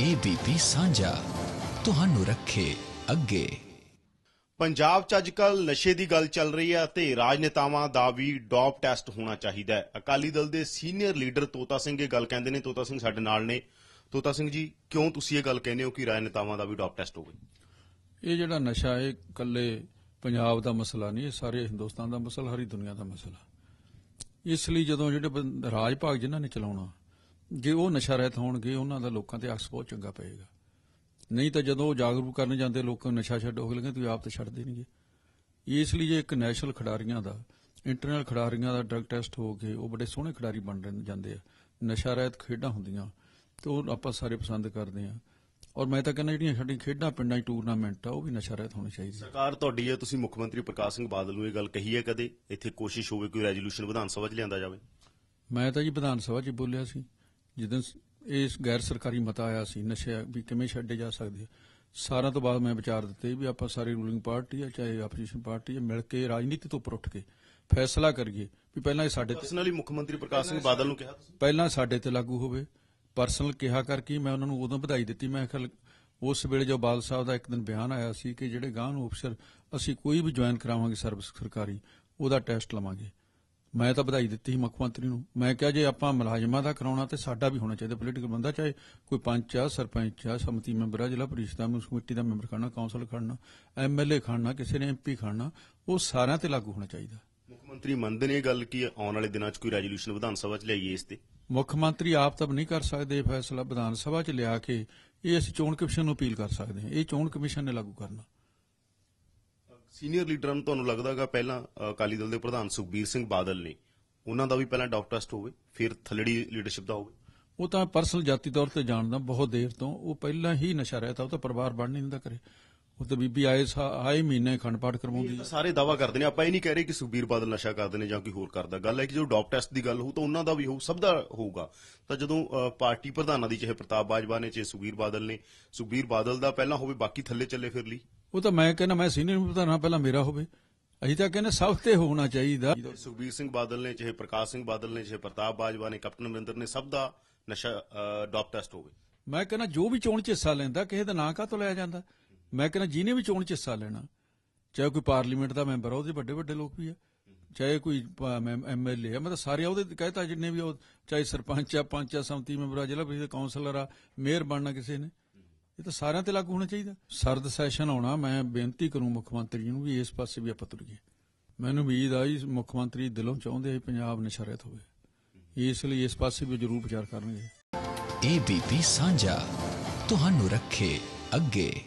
ABP ਸਾਂਝਾ ਤੁਹਾਨੂੰ ਰੱਖੇ ਅੱਗੇ। ਪੰਜਾਬ 'ਚ ਅੱਜਕੱਲ ਨਸ਼ੇ ਦੀ ਗੱਲ ਚੱਲ ਰਹੀ ਹੈ ਤੇ ਰਾਜਨੇਤਾਵਾਂ ਦਾ ਵੀ ਡੋਪ ਟੈਸਟ ਹੋਣਾ ਚਾਹੀਦਾ ਹੈ। ਅਕਾਲੀ ਦਲ ਦੇ ਸੀਨੀਅਰ ਲੀਡਰ ਤੋਤਾ ਸਿੰਘ ਇਹ ਗੱਲ ਕਹਿੰਦੇ ਨੇ ਤੋਤਾ ਸਿੰਘ ਸਾਡੇ ਨਾਲ ਨੇ। ਤੋਤਾ ਸਿੰਘ ਜੀ ਕਿਉਂ ਤੁਸੀਂ ਇਹ ਗੱਲ ਕਹਿੰਦੇ ਹੋ ਕਿ ਰਾਜਨੇਤਾਵਾਂ ਦਾ ਵੀ ਡੋਪ ਟੈਸਟ ਹੋਵੇ? ਇਹ ਜਿਹੜਾ ਨਸ਼ਾ ਹੈ ਇਕੱਲੇ ਪੰਜਾਬ ਦਾ ਮਸਲਾ ਨਹੀਂ ਇਹ ਸਾਰੇ ਹਿੰਦੁਸਤਾਨ ਦਾ ਮਸਲਾ ਹਰੀ ਦੁਨੀਆ ਦਾ ਮਸਲਾ। ਇਸ ਲਈ ਜਦੋਂ ਜਿਹੜੇ ਰਾਜ ਭਾਗ ਜਿਨ੍ਹਾਂ ਨੇ ਚਲਾਉਣਾ ਜੇ ਉਹ ਨਸ਼ਾ ਰਹਿਤ ਹੋਣਗੇ ਉਹਨਾਂ ਦਾ ਲੋਕਾਂ ਤੇ ਅਕਸ ਬਹੁਤ ਚੰਗਾ ਪਏਗਾ। ਨਹੀਂ ਤਾਂ ਜਦੋਂ ਉਹ ਜਾਗਰੂਕ ਕਰਨ ਜਾਂਦੇ ਲੋਕਾਂ ਨਸ਼ਾ ਛੱਡੋ ਉਹ ਕਹਿੰਦੇ ਤੁਸੀਂ ਆਪ ਤਾਂ ਛੱਡਦੇ ਨਹੀਂਗੇ ਇਸ ਲਈ ਜੇ ਇੱਕ ਨੈਸ਼ਨਲ ਖਿਡਾਰੀਆਂ ਦਾ ਇੰਟਰਨੈਸ਼ਨਲ ਖਿਡਾਰੀਆਂ ਦਾ ਡਰਗ ਟੈਸਟ ਹੋ ਕੇ ਉਹ ਬੜੇ ਸੋਹਣੇ ਖਿਡਾਰੀ ਬਣ ਜਾਂਦੇ ਆ। ਨਸ਼ਾ ਰਹਿਤ ਖੇਡਾਂ ਹੁੰਦੀਆਂ ਤੇ ਉਹ ਆਪਾਂ ਸਾਰੇ ਪਸੰਦ ਕਰਦੇ ਆ। ਔਰ ਮੈਂ ਤਾਂ ਕਹਿੰਦਾ ਜਿਹੜੀਆਂ ਸਾਡੀਆਂ ਖੇਡਾਂ ਪਿੰਡਾਂ 'ਚ ਟੂਰਨਾਮੈਂਟ ਆ ਉਹ ਵੀ ਨਸ਼ਾ ਰਹਿਤ ਹੋਣੀ ਚਾਹੀਦੀ। ਸਰਕਾਰ ਤੁਹਾਡੀ ਹੈ ਤੁਸੀਂ ਮੁੱਖ ਮੰਤਰੀ ਪ੍ਰਕਾਸ਼ ਸਿੰਘ ਬਾਦਲ ਨੂੰ ਇਹ ਗੱਲ ਕਹੀ ਹੈ ਕਦੇ? ਇੱਥੇ ਕੋਸ਼ਿਸ਼ ਹੋਵੇ ਕੋਈ ਰੈਜ਼ੋਲੂਸ਼ਨ ਵਿਧਾਨ ਸਭਾ 'ਚ ਲਿਆਂਦਾ ਜਾਵੇ। ਮੈਂ ਤਾਂ ਜੀ ਵਿਧਾਨ ਸਭਾ 'ਚ ਬੋਲਿਆ ਸੀ। ਜਦੋਂ ਇਸ ਗੈਰ ਸਰਕਾਰੀ ਮਤਾ ਆਇਆ ਸੀ ਨਸ਼ੇ ਵੀ ਕਿਵੇਂ ਛੱਡੇ ਜਾ ਸਕਦੇ ਆ। ਸਾਰਿਆਂ ਤੋਂ ਬਾਅਦ ਮੈਂ ਵਿਚਾਰ ਦਿੱਤੇ ਵੀ ਆਪਾਂ ਸਾਰੀ ਰੂਲਿੰਗ ਪਾਰਟੀ ਆ ਚਾਹੇ ਆਪੋਜੀਸ਼ਨ ਪਾਰਟੀ ਆ ਮਿਲ ਕੇ ਰਾਜਨੀਤੀ ਤੋਂ ਉੱਪਰ ਉੱਠ ਕੇ ਫੈਸਲਾ ਕਰੀਏ ਵੀ ਪਹਿਲਾਂ ਇਹ ਸਾਡੇ ਤੇ ਪਰਸਨਲੀ ਮੁੱਖ ਮੰਤਰੀ ਪ੍ਰਕਾਸ਼ ਸਿੰਘ ਬਾਦਲ ਨੂੰ ਕਿਹਾ ਪਹਿਲਾਂ ਸਾਡੇ ਤੇ ਲਾਗੂ ਹੋਵੇ। ਪਰਸਨਲ ਕਿਹਾ ਕਰਕੇ ਮੈਂ ਉਹਨਾਂ ਨੂੰ ਉਦੋਂ ਵਧਾਈ ਦਿੱਤੀ। ਮੈਂ ਖਲ ਉਸ ਵੇਲੇ ਜੋ ਬਾਲ ਸਾਹਿਬ ਦਾ ਇੱਕ ਦਿਨ ਬਿਆਨ ਆਇਆ ਸੀ ਕਿ ਜਿਹੜੇ ਗਾਂ ਨੂੰ ਅਫਸਰ ਅਸੀਂ ਕੋਈ ਵੀ ਜੁਆਇਨ ਕਰਾਵਾਂਗੇ ਸਰਵਿਸ ਸਰਕਾਰੀ ਉਹਦਾ ਟੈਸਟ ਲਵਾਂਗੇ। ਮੈਂ ਤਾਂ ਵਧਾਈ ਦਿੱਤੀ ਸੀ ਮੁੱਖ ਮੰਤਰੀ ਨੂੰ। ਮੈਂ ਕਿਹਾ ਜੇ ਆਪਾਂ ਮੁਲਾਜ਼ਮਾਂ ਦਾ ਕਰਾਉਣਾ ਤੇ ਸਾਡਾ ਵੀ ਹੋਣਾ ਚਾਹੀਦਾ ਪੋਲੀਟੀਕਲ ਬੰਦਾ ਚਾਹੇ ਕੋਈ ਪੰਚ ਆ ਸਰਪੰਚ ਆ ਸਮਤੀ ਮੈਂਬਰ ਆ ਜ਼ਿਲ੍ਹਾ ਪਰਿਸ਼ਦ ਦਾ ਕਮੇਟੀ ਦਾ ਮੈਂਬਰ ਖੜਨਾ ਕੌਂਸਲ ਖੜਨਾ ਐਮਐਲਏ ਖੜਨਾ ਕਿਸੇ ਨੇ ਐਮਪੀ ਖੜਨਾ ਉਹ ਸਾਰਿਆਂ ਤੇ ਲਾਗੂ ਹੋਣਾ ਚਾਹੀਦਾ। ਮੁੱਖ ਮੰਤਰੀ ਮੰਨਦੇ ਨੇ ਇਹ ਗੱਲ ਕਿ ਆਉਣ ਵਾਲੇ ਦਿਨਾਂ 'ਚ ਕੋਈ ਰੈਜ਼ੋਲੂਸ਼ਨ ਵਿਧਾਨ ਸਭਾ 'ਚ ਲਿਆਈਏ ਇਸ ਤੇ? ਮੁੱਖ ਮੰਤਰੀ ਆਪ ਤਾਂ ਨਹੀਂ ਕਰ ਸਕਦੇ ਇਹ ਫੈਸਲਾ ਵਿਧਾਨ ਸਭਾ 'ਚ ਲਿਆ ਕੇ ਇਹ ਅਸੀਂ ਚੋਣ ਕਮਿਸ਼ਨ ਨੂੰ ਅਪੀਲ ਕਰ ਸਕਦੇ ਹਾਂ। ਇਹ ਚੋਣ ਕਮਿਸ਼ਨ ਨੇ ਲਾਗੂ ਕਰਨਾ। ਸੀਨੀਅਰ ਲੀਡਰਾਂ ਨੂੰ ਤੁਹਾਨੂੰ ਲੱਗਦਾਗਾ ਪਹਿਲਾਂ ਅਕਾਲੀ ਦਲ ਦੇ ਪ੍ਰਧਾਨ ਸੁਖਬੀਰ ਸਿੰਘ ਬਾਦਲ ਨੇ। ਉਹਨਾਂ ਦਾ ਵੀ ਪਹਿਲਾਂ ਡਾਕ ਟੈਸਟ ਹੋਵੇ ਫਿਰ ਥੱਲੜੀ ਲੀਡਰਸ਼ਿਪ ਦਾ ਹੋਵੇ। ਉਹ ਤਾਂ ਪਰਸਨਲ ਜਾਤੀ ਤੌਰ ਤੇ ਜਾਣਦਾ ਬਹੁਤ ਦੇਰ ਤੋਂ। ਉਹ ਪਹਿਲਾਂ ਹੀ ਨਸ਼ਾ ਰਹਿਤਾ ਉਹ ਤਾਂ ਪਰਿਵਾਰ ਬਣ ਨਹੀਂ ਦਿੰਦਾ ਕਰੇ ਉਹ ਤਾਂ ਬੀਬੀ ਆਏ ਆਏ ਮਹੀਨੇ ਖੰਡ ਪਾਠ ਕਰਵਾਉਂਦੀ। ਸਾਰੇ ਦਾਵਾ ਕਰਦੇ ਨੇ। ਆਪਾਂ ਇਹ ਨਹੀਂ ਕਹਿ ਰਹੇ ਕਿ ਸੁਖਬੀਰ ਬਾਦਲ ਨਸ਼ਾ ਕਰਦੇ ਨੇ ਜਾਂ ਕੋਈ ਹੋਰ ਕਰਦਾ। ਗੱਲ ਹੈ ਕਿ ਜਦੋਂ ਡਾਪ ਟੈਸਟ ਦੀ ਗੱਲ ਹੋਊ ਤਾਂ ਉਹਨਾਂ ਦਾ ਵੀ ਹੋਊ ਸਭ ਦਾ ਹੋਊਗਾ। ਤਾਂ ਜਦੋਂ ਪਾਰਟੀ ਪ੍ਰਧਾਨਾਂ ਦੀ ਚਾਹੇ ਪ੍ਰਤਾਪ ਬਾਜਵਾ ਨੇ ਚਾਹੇ ਸੁਖਬੀਰ ਬਾਦਲ ਨੇ ਸੁਖਬੀਰ ਬਾਦਲ ਦਾ ਪਹਿਲਾਂ ਹੋਵੇ ਬਾਕੀ ਥੱਲੇ ਚੱਲੇ ਫਿਰ ਲਈ। ਉਹ ਤਾਂ ਮੈਂ ਕਹਿੰਦਾ ਮੈਂ ਸੀਨੀਅਰ ਪ੍ਰਧਾਨ ਪਹਿਲਾਂ ਮੇਰਾ ਹੋਵੇ। ਅਸੀਂ ਤਾਂ ਕਹਿੰਦੇ ਸਭ ਤੇ ਹੋਣਾ ਚਾਹੀਦਾ। ਸੁਖਬੀਰ ਸਿੰਘ ਬਾਦਲ ਨੇ ਚਾਹੇ ਪ੍ਰਕਾਸ਼ ਸਿੰਘ ਬਾਦਲ ਨੇ ਚਾਹੇ ਪ੍ਰਤਾਪ ਬਾਜਵਾ ਨੇ ਕੈਪਟਨ ਅਮਰਿੰਦਰ ਨੇ ਸਭ ਦਾ ਨਸ਼ਾ ਡਾਪ ਟੈਸਟ ਹੋਵੇ। ਮੈਂ ਕਹਿੰਦਾ ਜੋ ਵੀ ਚੋਣ 'ਚ ਹਿੱਸਾ ਲੈਂਦਾ ਕਿਸੇ ਦਾ ਨਾਂ ਕਾਹਤੋਂ ਲਿਆ ਜਾਂਦਾ? ਮੈਂ ਕਹਿੰਦਾ ਜਿਹਨੇ ਵੀ ਚੋਣ 'ਚ ਹਿੱਸਾ ਲੈਣਾ ਚਾਹੇ ਕੋਈ ਪਾਰਲੀਮੈਂਟ ਦਾ ਮੈਂਬਰ ਆ ਉਹਦੇ ਵੱਡੇ ਵੱਡੇ ਲੋਕ ਵੀ ਆ। ਚਾਹੇ ਕੋਈ ਐਮਐਲਏ ਆ ਮੈਂ ਤਾਂ ਸਾਰੇ ਉਹਦੇ ਕਹਿਤਾ ਜਿੰਨੇ ਵੀ ਉਹ ਚਾਹੇ ਸਰਪੰਚ ਆ ਪੰਚ ਆ ਸੰਮਤੀ ਮੈਂਬਰ ਆ ਜ਼ਿਲ੍ਹਾ ਪ੍ਰੀਸ਼ਦ ਕਾਉਂਸਲਰ ਆ ਮੇਅਰ ਬਣਨਾ ਕਿਸੇ ਨੇ। ਇਹ ਤਾਂ ਸਾਰਿਆਂ ਤੇ ਲਾਗੂ ਹੋਣਾ ਚਾਹੀਦਾ। ਸਰਦ ਸੈਸ਼ਨ ਆਉਣਾ, ਮੈਂ ਬੇਨਤੀ ਕਰੂੰ ਮੁੱਖ ਮੰਤਰੀ ਨੂੰ ਵੀ ਇਸ ਪਾਸੇ ਵੀ ਆਪਾਂ ਤੁਰੀਏ। ਮੈਨੂੰ ਉਮੀਦ ਆਈ ਮੁੱਖ ਮੰਤਰੀ ਦਿਲੋਂ ਚਾਹੁੰਦੇ ਆ ਪੰਜਾਬ ਨਸ਼ਰਤ ਹੋਵੇ। ਇਸ ਲਈ ਇਸ ਪਾਸੇ ਵੀ ਜ਼ਰੂਰ ਵਿਚਾਰ ਕਰਨਗੇ। ਏਬੀਪੀ ਸਾਂਝਾ, ਤੁਹਾਨੂੰ ਰੱਖੇ ਅੱਗੇ।